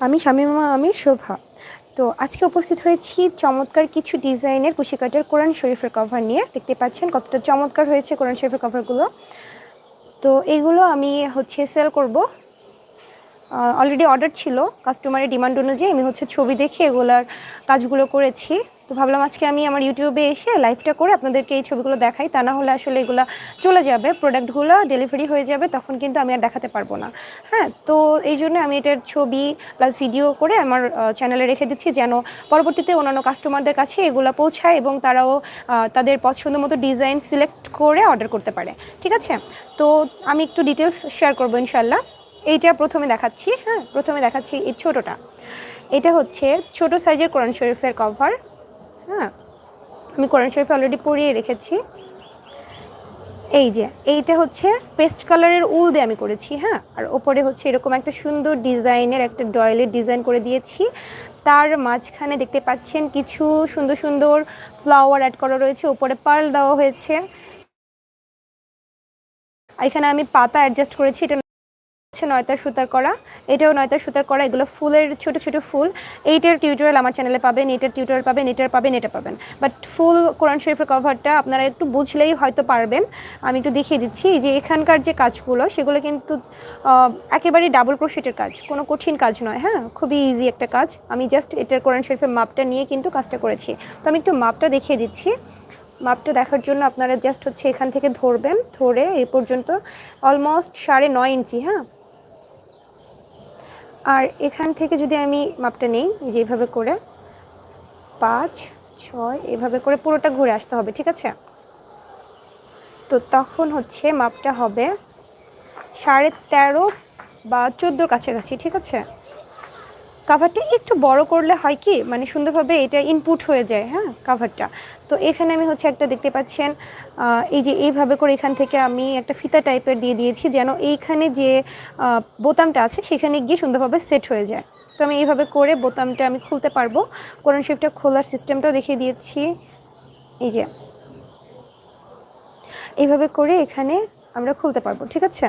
আমি শামিমা আমি শোভা। তো আজকে উপস্থিত হয়েছি চমৎকার কিছু ডিজাইনের কুশিকাটের কোরআন শরীফের কভার নিয়ে। দেখতে পাচ্ছেন কতটা চমৎকার হয়েছে কোরআন শরীফের কভারগুলো তো এগুলো আমি হচ্ছে সেল করব। অলরেডি অর্ডার ছিল। কাস্টমারের ডিমান্ড অনুযায়ী আমি হচ্ছে ছবি দেখে এগুলার কাজগুলো করেছি। তো ভাবলাম আজকে আমি আমার ইউটিউবে এসে লাইভটা করে আপনাদেরকে এই ছবিগুলো দেখাই। তা না হলে আসলে এগুলো চলে যাবে প্রোডাক্টগুলো ডেলিভারি হয়ে যাবে, তখন কিন্তু আমি আর দেখাতে পারব না। হ্যাঁ তো এই জন্য আমি এটার ছবি প্লাস ভিডিও করে আমার চ্যানেলে রেখে দিচ্ছি যেন পরবর্তীতে অন্যান্য কাস্টমারদের কাছে এগুলো পৌঁছায় এবং তারাও তাদের পছন্দ মতো ডিজাইন সিলেক্ট করে অর্ডার করতে পারে। ঠিক আছে? তো আমি একটু ডিটেলস শেয়ার করব ইনশাল্লাহ এইটা প্রথমে দেখাচ্ছি হ্যাঁ প্রথমে দেখাচ্ছি এই ছোটোটা। এটা হচ্ছে ছোট সাইজের কোরআন শরীফের কভার হ্যাঁ আমি কোরআন শরীফ অলরেডি পরিয়ে রেখেছি। এই যে, এইটা হচ্ছে পেস্ট কালারের উল দিয়ে আমি করেছি হ্যাঁ? আর ওপরে হচ্ছে এরকম একটা সুন্দর ডিজাইনের একটা ডয়েলের ডিজাইন করে দিয়েছি। তার মাঝখানে দেখতে পাচ্ছেন কিছু সুন্দর সুন্দর ফ্লাওয়ার অ্যাড করা রয়েছে উপরে পার্ল দেওয়া হয়েছে। এখানে আমি পাতা অ্যাডজাস্ট করেছি, এটা হচ্ছে নয়তার সুতার করা। এটাও নয়তার সুতার করা। এগুলো ফুলের ছোট ছোট ফুল। এইটার টিউটোরিয়াল আমার চ্যানেলে পাবেন এটার টিউটোরিয়াল পাবেন এটার পাবেন এটা পাবেন। বাট ফুল কোরআন শরীফের কভারটা আপনারা একটু বুঝলেই হয়তো পারবেন। আমি একটু দেখিয়ে দিচ্ছি যে এখানকার যে কাজগুলো সেগুলো কিন্তু আহ, একেবারেই ডাবল ক্রোশেটের কাজ। কোনো কঠিন কাজ নয় হ্যাঁ? খুবই ইজি একটা কাজ। আমি জাস্ট এটার কোরআন শরীফের মাপটা নিয়ে কিন্তু কাজটা করেছি। তো আমি একটু মাপটা দেখিয়ে দিচ্ছি। মাপটা দেখার জন্য আপনারা জাস্ট হচ্ছে এখান থেকে ধরবেন ধরে এই পর্যন্ত অলমোস্ট সাড়ে নয় ইঞ্চি হ্যাঁ? আর এখান থেকে যদি আমি মাপটা নেই যেভাবে করে পাঁচ, ছয় এভাবে করে পুরোটা ঘুরে আসতে হবে, ঠিক আছে? তো তখন হচ্ছে মাপটা হবে সাড়ে তেরো বা চোদ্দোর কাছাকাছি, ঠিক আছে? কাভারটা একটু বড় করলে হয় কি মানে সুন্দরভাবে এটা ইনপুট হয়ে যায় হ্যাঁ কাভারটা তো এখানে আমি হচ্ছে একটা দেখতে পাচ্ছেন এই যে এইভাবে করে এখান থেকে আমি একটা ফিতা টাইপের দিয়ে দিয়েছি যেন এইখানে যে বোতামটা আছে সেখানে গিয়ে সুন্দরভাবে সেট হয়ে যায়। তো আমি এইভাবে করে বোতামটা আমি খুলতে পারব। কোরআন শিফটটা খোলার সিস্টেমটাও দেখিয়ে দিয়েছি। এই যে। এইভাবে করে এখানে আমরা খুলতে পারব, ঠিক আছে?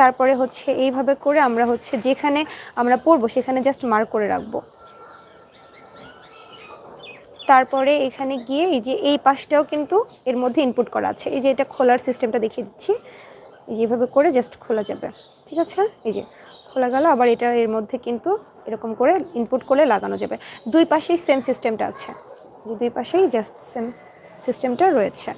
তারপরে হচ্ছে এইভাবে করে আমরা হচ্ছে যেখানে আমরা পড়ব সেখানে জাস্ট মার্ক করে রাখব। তারপরে এখানে গিয়ে এই যে এই পাশটাও কিন্তু এর মধ্যে ইনপুট করা আছে। এই যে এটা খোলার সিস্টেমটা দেখিয়ে দিচ্ছি। এই যে এইভাবে করে জাস্ট খোলা যাবে। ঠিক আছে? এই যে খোলা গেল, আবার এটা এর মধ্যে কিন্তু এরকম করে ইনপুট করে লাগানো যাবে। দুই পাশেই সেম সিস্টেমটা আছে। যে দুই পাশেই জাস্ট সেম সিস্টেমটা রয়েছে।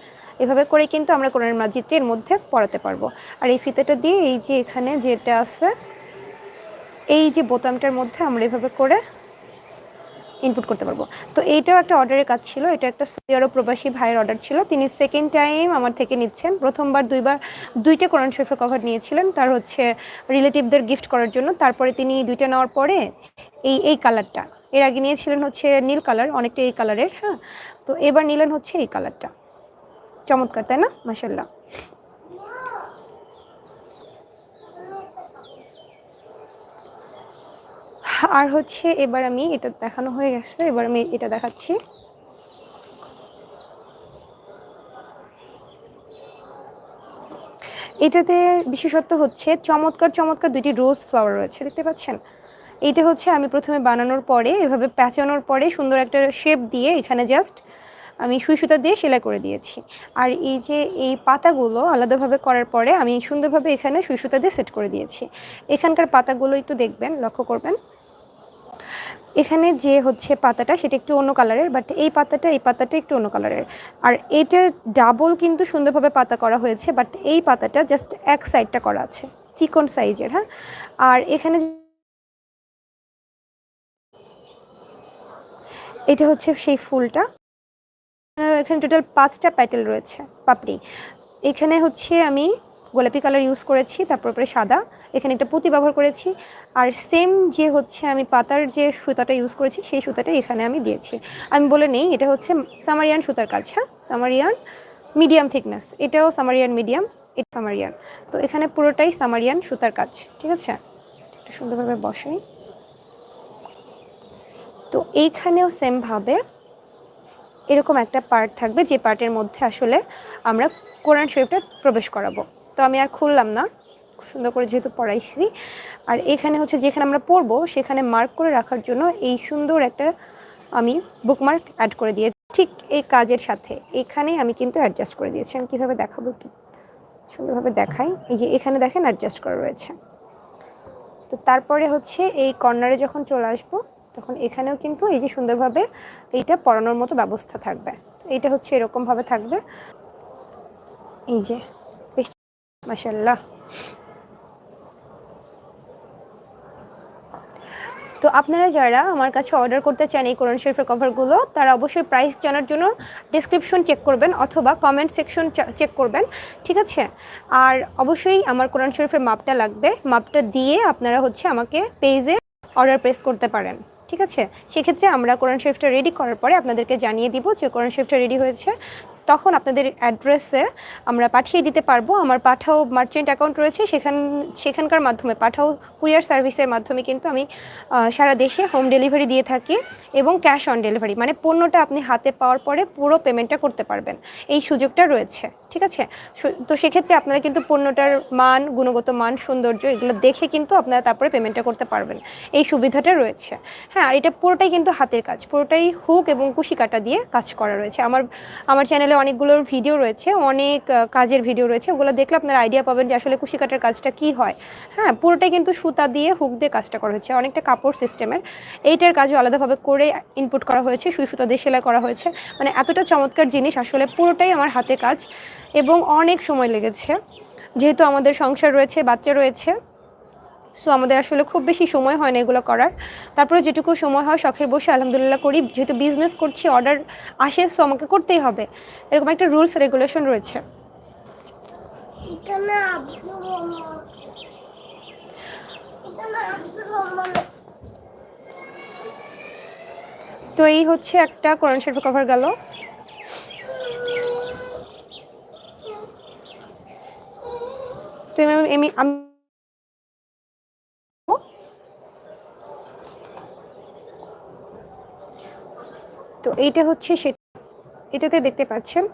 এভাবে করে কিন্তু আমরা কোরআন মাজিদটা এর মধ্যে পড়াতে পারব। আর এই ফিতেটা দিয়ে এই যে এখানে যেটা আছে, এই যে বোতামটার মধ্যে আমরা এভাবে করে ইনপুট করতে পারব। তো এইটাও একটা অর্ডারের কাজ ছিল, এটা একটা সৌদি আরব প্রবাসী ভাইয়ের অর্ডার ছিল। তিনি সেকেন্ড টাইম আমার থেকে নিচ্ছেন। প্রথমবার, দুইবার, দুইটা কোরআন শরীফের কভার নিয়েছিলেন, তার হচ্ছে রিলেটিভদের গিফট করার জন্য। তারপরে তিনি দুইটা নেওয়ার পরে এই এই কালারটা এর আগে নিয়েছিলেন হচ্ছে নীল কালার অনেকটা এই কালারের হ্যাঁ? তো এবার নিলেন হচ্ছে এই কালারটা চমৎকার, তাই না? মাসাল্লাহ আর হচ্ছে এবার আমি এটা দেখানো হয়ে গেছে, এবার আমি এটা দেখাচ্ছি। এটাতে বিশেষত্ব হচ্ছে চমৎকার চমৎকার দুটি রোজ ফ্লাওয়ার রয়েছে, দেখতে পাচ্ছেন? এইটা হচ্ছে আমি প্রথমে বানানোর পরে, এভাবে প্যাঁচানোর পরে সুন্দর একটা শেপ দিয়ে এখানে জাস্ট আমি সুই সুতা দিয়ে সেলাই করে দিয়েছি। আর এই যে এই পাতাগুলো আলাদাভাবে করার পরে আমি সুন্দরভাবে এখানে সুই সুতা দিয়ে সেট করে দিয়েছি। এখানকার পাতাগুলো একটু দেখবেন, লক্ষ্য করবেন। এখানে যে হচ্ছে পাতাটা সেটা একটু অন্য কালারের, বাট এই পাতাটা এই পাতাটা একটু অন্য কালারের। আর এটা ডাবল কিন্তু সুন্দরভাবে পাতা করা হয়েছে, বাট এই পাতাটা জাস্ট এক সাইডটা করা আছে, চিকন সাইজের হ্যাঁ? আর এখানে এটা হচ্ছে সেই ফুলটা। এখানে টোটাল পাঁচটা প্যাটেল রয়েছে, পাপড়ি। এখানে হচ্ছে আমি গোলাপি কালার ইউজ করেছি, তারপর উপরে সাদা। এখানে একটা পুঁতি ব্যবহার করেছি। আর সেম যে হচ্ছে আমি পাতার যে সুতাটা ইউজ করেছি, সেই সুতাটা এখানে আমি দিয়েছি। আমি বলে নেই, এটা হচ্ছে সামারিয়ান সুতার কাজ হ্যাঁ? সামারিয়ান মিডিয়াম থিকনেস এটাও সামারিয়ান মিডিয়াম এটা সামারিয়ান। তো এখানে পুরোটাই সামারিয়ান সুতার কাজ, ঠিক আছে? একটু সুন্দরভাবে বসাই। তো এইখানেও সেমভাবে এরকম একটা পার্ট থাকবে যে পার্টের মধ্যে আসলে আমরা কোরআন শরীফটা প্রবেশ করাবো। তো আমি আর খুললাম না সুন্দর করে যেহেতু পড়াইছি। আর এখানে হচ্ছে যেখানে আমরা পড়ব সেখানে মার্ক করে রাখার জন্য এই সুন্দর একটা আমি বুকমার্ক অ্যাড করে দিয়েছি। ঠিক এই কাজের সাথে এখানে আমি কিন্তু অ্যাডজাস্ট করে দিয়েছি। আমি কীভাবে দেখাবো একটু সুন্দরভাবে দেখাই। এই যে এখানে দেখেন অ্যাডজাস্ট করা রয়েছে। তো তারপরে হচ্ছে এই কর্নারে যখন চলে আসব তখন এখানেও কিন্তু এই যে সুন্দরভাবে এইটা পড়ানোর মতো ব্যবস্থা থাকবে। এইটা হচ্ছে এরকমভাবে থাকবে। এই যে, বেশ মাসাল্লাহ তো আপনারা যারা আমার কাছে অর্ডার করতে চান এই কোরআন শরীফের কভারগুলো, তারা অবশ্যই প্রাইস জানার জন্য ডিসক্রিপশন চেক করবেন অথবা কমেন্ট সেকশন চেক করবেন, ঠিক আছে? আর অবশ্যই আমার কোরআন শরীফের মাপটা লাগবে। মাপটা দিয়ে আপনারা হচ্ছে আমাকে পেজে অর্ডার প্রেস করতে পারেন। ঠিক আছে? সেক্ষেত্রে আমরা কোরআন শরীফটা রেডি করার পরে আপনাদেরকে জানিয়ে দিব যে কোরআন শরীফটা রেডি হয়েছে। তখন আপনাদের অ্যাড্রেসে আমরা পাঠিয়ে দিতে পারব। আমার পাঠাও মার্চেন্ট অ্যাকাউন্ট রয়েছে। সেখান, সেখানকার মাধ্যমে পাঠাও কুরিয়ার সার্ভিসের মাধ্যমে কিন্তু আমি সারা দেশে হোম ডেলিভারি দিয়ে থাকি এবং ক্যাশ অন ডেলিভারি। মানে পণ্যটা আপনি হাতে পাওয়ার পরে পুরো পেমেন্টটা করতে পারবেন। এই সুযোগটা রয়েছে। ঠিক আছে? তো সেক্ষেত্রে আপনারা কিন্তু পণ্যটার মান, গুণগত মান, সৌন্দর্য এগুলো দেখে কিন্তু আপনারা তারপরে পেমেন্টটা করতে পারবেন। এই সুবিধাটা রয়েছে। হ্যাঁ আর এটা পুরোটাই কিন্তু হাতের কাজ। পুরোটাই হুক এবং কুশি কাটা দিয়ে কাজ করা রয়েছে। আমার আমার চ্যানেলে অনেকগুলোর ভিডিও রয়েছে, অনেক কাজের ভিডিও রয়েছে, ওগুলো দেখলে আপনারা আইডিয়া পাবেন যে আসলে কুশি কাটার কাজটা কি হয়। হ্যাঁ পুরোটাই কিন্তু সুতা দিয়ে হুক দিয়ে কাজটা করা হয়েছে, অনেকটা কাপড় সিস্টেমের এইটার কাজও আলাদাভাবে করে ইনপুট করা হয়েছে, সুই সুতা দিয়ে সেলাই করা হয়েছে। মানে এতটা চমৎকার জিনিস, আসলে পুরোটাই আমার হাতে কাজ এবং অনেক সময় লেগেছে। যেহেতু আমাদের সংসার রয়েছে, বাচ্চা রয়েছে সো আমাদের আসলে খুব বেশি সময় হয় না এগুলো করার। তারপরে যেটুকু সময় হয় শখের বসে আলহামদুলিল্লাহ করি। যেহেতু বিজনেস করছি অর্ডার আসে সো আমাকে করতেই হবে। এরকম একটা রুলস রেগুলেশন রয়েছে। তো এই হচ্ছে একটা কোরআন শরীফ কভার গেল। তো আমি তো এইটা হচ্ছে সে এটাতে দেখতে পাচ্ছেন,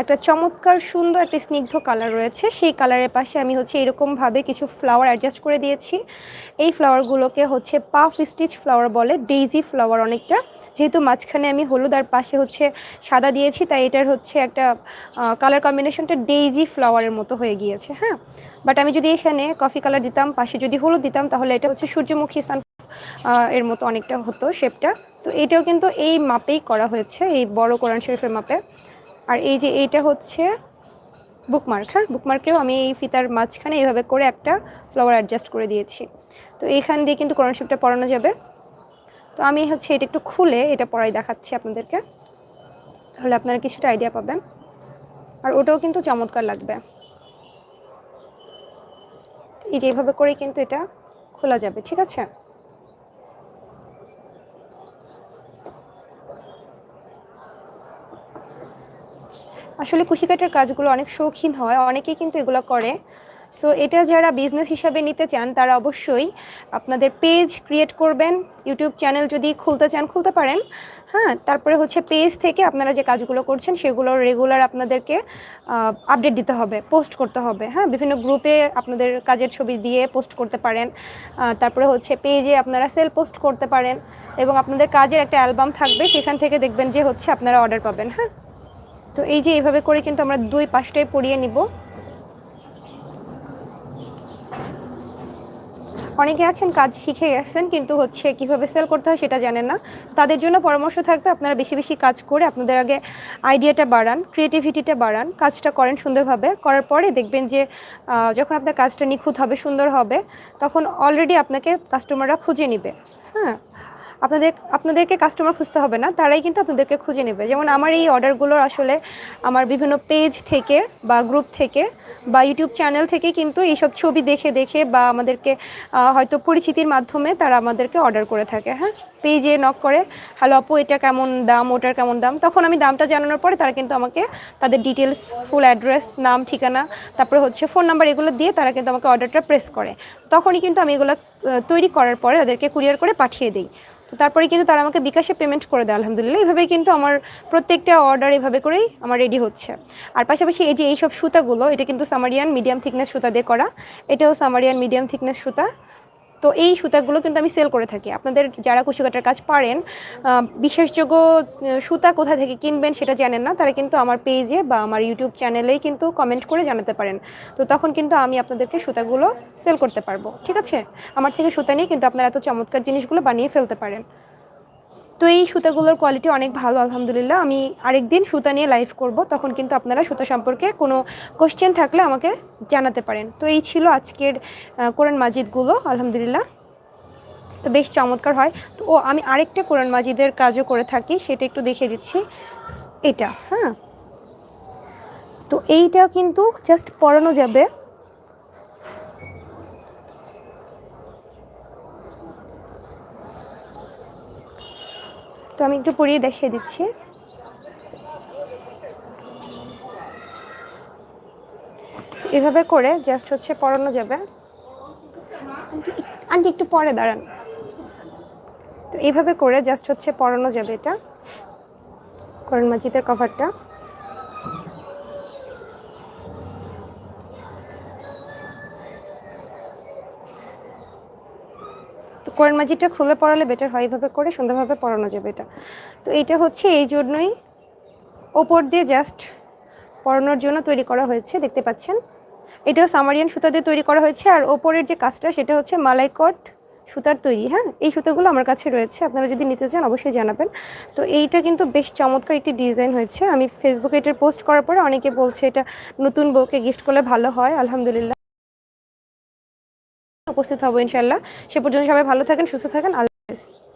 একটা চমৎকার সুন্দর একটা স্নিগ্ধ কালার রয়েছে। সেই কালারের পাশে আমি হচ্ছে এরকমভাবে কিছু ফ্লাওয়ার অ্যাডজাস্ট করে দিয়েছি। এই ফ্লাওয়ারগুলোকে হচ্ছে পাফ স্টিচ ফ্লাওয়ার বলে ডেইজি ফ্লাওয়ার অনেকটা। যেহেতু মাঝখানে আমি হলুদ আর পাশে হচ্ছে সাদা দিয়েছি, তাই এটার হচ্ছে একটা কালার কম্বিনেশনটা ডেইজি ফ্লাওয়ারের মতো হয়ে গিয়েছে হ্যাঁ? বাট আমি যদি এখানে কফি কালার দিতাম, পাশে যদি হলুদ দিতাম, তাহলে এটা হচ্ছে সূর্যমুখী সান এর মতো অনেকটা হতো শেপটা তো এটাও কিন্তু এই মাপেই করা হয়েছে, এই বড় কোরআন শরীফের মাপে। আর এই যে এইটা হচ্ছে বুকমার্ক হ্যাঁ? বুকমার্কেও আমি এই ফিতার মাঝখানে এইভাবে করে একটা ফ্লাওয়ার অ্যাডজাস্ট করে দিয়েছি। তো এইখান দিয়ে কিন্তু কোরআন শরীফটা পড়ানো যাবে। তো আমি হচ্ছে এটা একটু খুলে এটা পড়াই দেখাচ্ছি আপনাদেরকে। তাহলে আপনারা কিছুটা আইডিয়া পাবেন। আর ওটাও কিন্তু চমৎকার লাগবে। এই যে এইভাবে করে কিন্তু এটা খোলা যাবে, ঠিক আছে? আসলে কুশিকাটার কাজগুলো অনেক শৌখিন হয়, অনেকেই কিন্তু এগুলো করে। সো এটা যারা বিজনেস হিসাবে নিতে চান, তারা অবশ্যই আপনাদের পেজ ক্রিয়েট করবেন। ইউটিউব চ্যানেল যদি খুলতে চান, খুলতে পারেন। হ্যাঁ তারপরে হচ্ছে পেজ থেকে আপনারা যে কাজগুলো করছেন, সেগুলো রেগুলার আপনাদেরকে আপডেট দিতে হবে পোস্ট করতে হবে। হ্যাঁ বিভিন্ন গ্রুপে আপনাদের কাজের ছবি দিয়ে পোস্ট করতে পারেন। তারপরে হচ্ছে পেজে আপনারা সেল পোস্ট করতে পারেন এবং আপনাদের কাজের একটা অ্যালবাম থাকবে, সেখান থেকে দেখবেন যে হচ্ছে আপনারা অর্ডার পাবেন। হ্যাঁ। তো এই যে এইভাবে করে কিন্তু আমরা দুই পাশটাই পরিয়ে নিব। অনেকে আছেন কাজ শিখে গেছেন, কিন্তু হচ্ছে কীভাবে সেল করতে হয় সেটা জানেন না। তাদের জন্য পরামর্শ থাকবে আপনারা বেশি বেশি কাজ করে আপনাদের আগে আইডিয়াটা বাড়ান ক্রিয়েটিভিটিটা বাড়ান, কাজটা করেন সুন্দরভাবে। করার পরে দেখবেন যে যখন আপনার কাজটা নিখুঁত হবে, সুন্দর হবে, তখন অলরেডি আপনাকে কাস্টমাররা খুঁজে নেবে। হ্যাঁ? আপনাদের, আপনাদেরকে কাস্টমার খুঁজতে হবে না, তারাই কিন্তু আপনাদেরকে খুঁজে নেবে। যেমন আমার এই অর্ডারগুলো আসলে আমার বিভিন্ন পেজ থেকে বা গ্রুপ থেকে বা ইউটিউব চ্যানেল থেকে কিন্তু এইসব ছবি দেখে দেখে বা আমাদেরকে হয়তো পরিচিতির মাধ্যমে তারা আমাদেরকে অর্ডার করে থাকে হ্যাঁ? পেজে নক করে হ্যালো আপু, এটা কেমন দাম? ওটার কেমন দাম? তখন আমি দামটা জানানোর পরে তারা কিন্তু আমাকে তাদের ডিটেলস ফুল অ্যাড্রেস নাম, ঠিকানা, তারপরে হচ্ছে ফোন নাম্বার এগুলো দিয়ে তারা কিন্তু আমাকে অর্ডারটা প্রেস করে। তখনই কিন্তু আমি এগুলো তৈরি করার পরে তাদেরকে কুরিয়ার করে পাঠিয়ে দিই। তো তারপরে কিন্তু তারা আমাকে বিকাশে পেমেন্ট করে দেয়, আলহামদুলিল্লাহ। এইভাবেই কিন্তু আমার প্রত্যেকটা অর্ডার এভাবে করেই আমার রেডি হচ্ছে। আর পাশাপাশি এই যে এইসব সুতাগুলো, এটা কিন্তু সামারিয়ান মিডিয়াম থিকনেস সুতা দিয়ে করা। এটাও সামারিয়ান মিডিয়াম থিকনেস সুতা। তো এই সুতাগুলো কিন্তু আমি সেল করে থাকি। আপনাদের যারা কুশিকাটার কাজ পারেন বিশেষযোগ্য সুতা কোথা থেকে কিনবেন সেটা জানেন না, তারা কিন্তু আমার পেজে বা আমার ইউটিউব চ্যানেলেই কিন্তু কমেন্ট করে জানাতে পারেন। তো তখন কিন্তু আমি আপনাদেরকে সুতাগুলো সেল করতে পারব, ঠিক আছে? আমার থেকে সুতা নিয়ে কিন্তু আপনারা এত চমৎকার জিনিসগুলো বানিয়ে ফেলতে পারেন। তো এই সুতাগুলোর কোয়ালিটি অনেক ভালো, আলহামদুলিল্লাহ। আমি আরেকদিন সুতা নিয়ে লাইভ করব, তখন কিন্তু আপনারা সুতা সম্পর্কে কোনো কোশ্চেন থাকলে আমাকে জানাতে পারেন। তো এই ছিল আজকের কোরআন মাজিদগুলো, আলহামদুলিল্লাহ। তো বেশ চমৎকার হয়। তো ও, আমি আরেকটা কোরআন মাজিদের কাজও করে থাকি, সেটা একটু দেখিয়ে দিচ্ছি। এটা হ্যাঁ? তো এইটা কিন্তু জাস্ট পরানো যাবে। তো আমি একটু পরিয়ে দেখিয়ে দিচ্ছি। এভাবে করে জাস্ট হচ্ছে পরানো যাবে। আন্টি একটু পরে দাঁড়ান। তো এইভাবে করে জাস্ট হচ্ছে পরানো যাবে এটা। করণ মাজিদের কভারটা কোরআন মাজিদটা খুলে পড়ালে বেটার হয় এইভাবে করে সুন্দরভাবে পড়ানো যাবে এটা। তো এইটা হচ্ছে এই জন্যই ওপর দিয়ে জাস্ট পরানোর জন্য তৈরি করা হয়েছে, দেখতে পাচ্ছেন? এটাও সামারিয়ান সুতা দিয়ে তৈরি করা হয়েছে, আর ওপরের যে কাজটা সেটা হচ্ছে মালাইকট সুতার তৈরি হ্যাঁ? এই সুতোগুলো আমার কাছে রয়েছে, আপনারা যদি নিতে চান অবশ্যই জানাবেন। তো এইটা কিন্তু বেশ চমৎকার একটি ডিজাইন হয়েছে। আমি ফেসবুকে এটার পোস্ট করার পরে অনেকে বলছে এটা নতুন বউকে গিফট করলে ভালো হয়, আলহামদুলিল্লাহ। উপস্থিত হব ইনশাল্লাহ সে পর্যন্ত সবাই ভালো থাকেন সুস্থ থাকেন। আল্লাহ